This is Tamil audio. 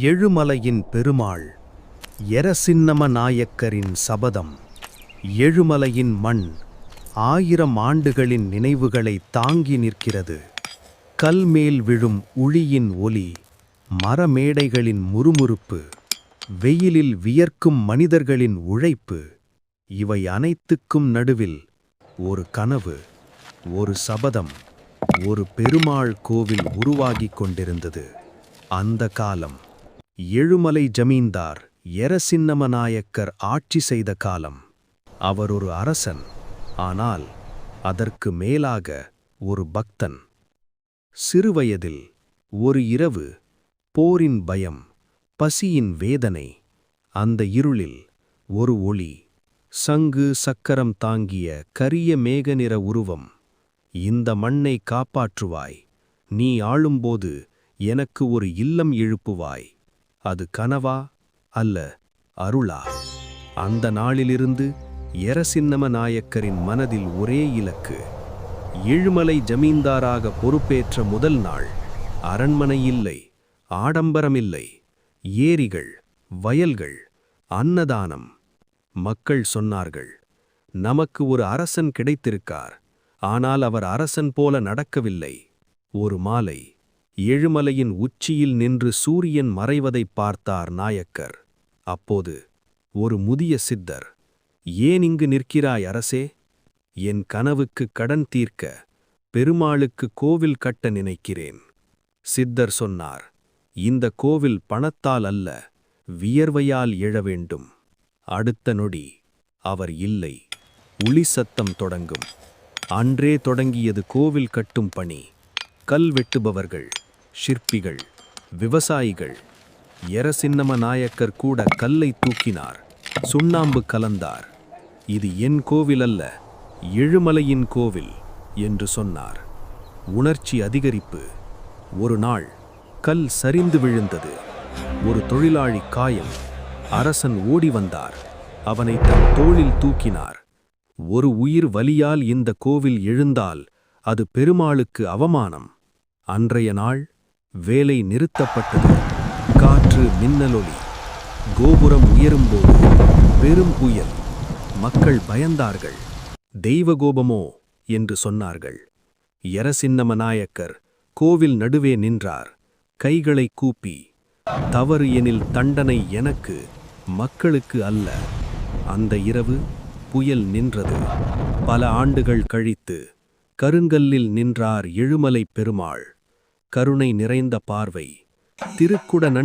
எழுமலையின் பெருமாள் எரசின்னம நாயக்கரின் சபதம். எழுமலையின் மண் ஆயிரம் ஆண்டுகளின் நினைவுகளை தாங்கி நிற்கிறது. கல்மேல் விழும் உளியின் ஒலி மரமேடைகளின் முறுமுறுப்பு வெயிலில் வியர்க்கும் மனிதர்களின் உழைப்பு இவை அனைத்துக்கும் நடுவில் ஒரு கனவு ஒரு சபதம் ஒரு பெருமாள் கோவில் உருவாகிக் கொண்டிருந்தது. அந்த காலம் எழுமலை ஜமீன்தார் எரசின்னமநாயக்கர் ஆட்சி செய்த காலம். அவர் ஒரு அரசன் ஆனால் அதற்கு மேலாக ஒரு பக்தன். சிறுவயதில் ஒரு இரவு போரின் பயம் பசியின் வேதனை அந்த இருளில் ஒரு ஒளி சங்கு சக்கரம் தாங்கிய கரிய மேகநிற உருவம் இந்த மண்ணை காப்பாற்றுவாய் நீ ஆளும்போது எனக்கு ஒரு இல்லம் எழுப்புவாய். அது கனவா அல்ல அருளா? அந்த நாளிலிருந்து எரசின்னம நாயக்கரின் மனதில் ஒரே இலக்கு. ஏழுமலை ஜமீன்தாராக பொறுப்பேற்ற முதல் நாள். அரண்மனை இல்லை ஆடம்பரமில்லை ஏரிகள் வயல்கள் அன்னதானம். மக்கள் சொன்னார்கள் நமக்கு ஒரு அரசன் கிடைத்திருக்கார். ஆனால் அவர் அரசன் போல நடக்கவில்லை. ஒரு மாலை ஏழுமலையின் உச்சியில் நின்று சூரியன் மறைவதைப் பார்த்தார் நாயக்கர். அப்போது ஒரு முதிய சித்தர் ஏன் இங்கு நிற்கிறாய் அரசே? என் கனவுக்கு கடன் தீர்க்க பெருமாளுக்கு கோவில் கட்ட நினைக்கிறேன். சித்தர் சொன்னார் இந்த கோவில் பணத்தால் அல்ல வியர்வையால் எழ வேண்டும். அடுத்த நொடி அவர் இல்லை. உளி சத்தம் தொடங்கும். அன்றே தொடங்கியது கோவில் கட்டும் பணி. கல் வெட்டுபவர்கள் ஷிற்பிகள் விவசாயிகள் எரசின்னம நாயக்கர் கூட கல்லை தூக்கினார் சுண்ணாம்பு கலந்தார். இது என் கோவில் அல்ல எழுமலையின் கோவில் என்று சொன்னார். உணர்ச்சி அதிகரிப்பு. ஒரு நாள் கல் சரிந்து விழுந்தது. ஒரு தொழிலாளி காயம் அரசன் ஓடி வந்தார். அவனை தன் தோளில் தூக்கினார். ஒரு உயிர் வலியால் இந்த கோவில் எழுந்தால் அது பெருமாளுக்கு அவமானம். அன்றைய நாள் வேலை நிறுத்தப்பட்டது. காற்று மின்னலொலி கோபுரம் உயரும்போது பெரும் புயல். மக்கள் பயந்தார்கள். தெய்வ கோபமோ என்று சொன்னார்கள். எரசின்னம நாயக்கர் கோவில் நடுவே நின்றார். கைகளை கூப்பி தவறு எனில் தண்டனை எனக்கு மக்களுக்கு அல்ல. அந்த இரவு புயல் நின்றது. பல ஆண்டுகள் கழித்து கருங்கல்லில் நின்றார் எழுமலைப் பெருமாள். கருணை நிறைந்த பார்வை. திருக்குட நன்